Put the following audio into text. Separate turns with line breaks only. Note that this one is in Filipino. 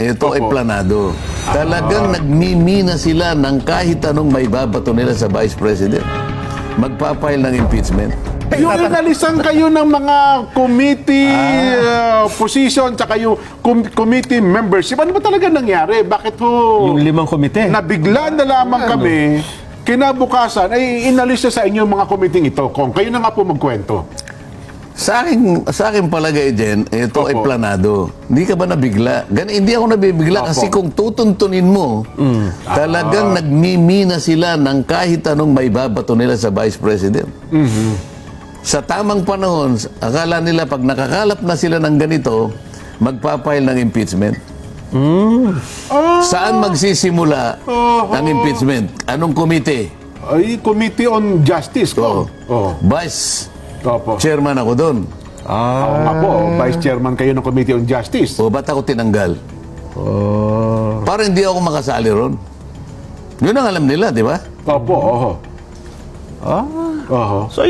ito ay
Opo.
planado. Talagang nagmimina sila ng kahit anong may babato nila sa Vice President. Magpapile ng impeachment.
Yung inalisan kayo ng mga committee uh, position tsaka yung com- committee membership, ano ba talaga nangyari? Bakit ho
Yung limang komite.
nabigla na lamang kami, kinabukasan, ay inalis na sa inyo yung mga committee ito. Kung kayo na nga po magkwento.
Sa akin, sa akin palagay, Jen, ito ay
Opo.
planado. Hindi ka ba nabigla? Gan, hindi ako nabibigla
Opo.
kasi kung tutuntunin mo, talagang nagmimina sila ng kahit anong may babato nila sa Vice President. Sa tamang panahon, akala nila pag nakakalap na sila ng ganito, magpapile ng impeachment.
Ah,
Saan magsisimula
Oho.
ang impeachment? Anong komite?
ay, Committee on Justice ko. Oh.
Vice
Opo.
Chairman ako doon.
Ah.
Oo nga po, Vice Chairman kayo ng Committee on Justice.
O ba't ako tinanggal?
Oh.
Para hindi ako makasali ron. Yun ang alam nila, di ba?
Opo, oho.
Ah.
Oho.
So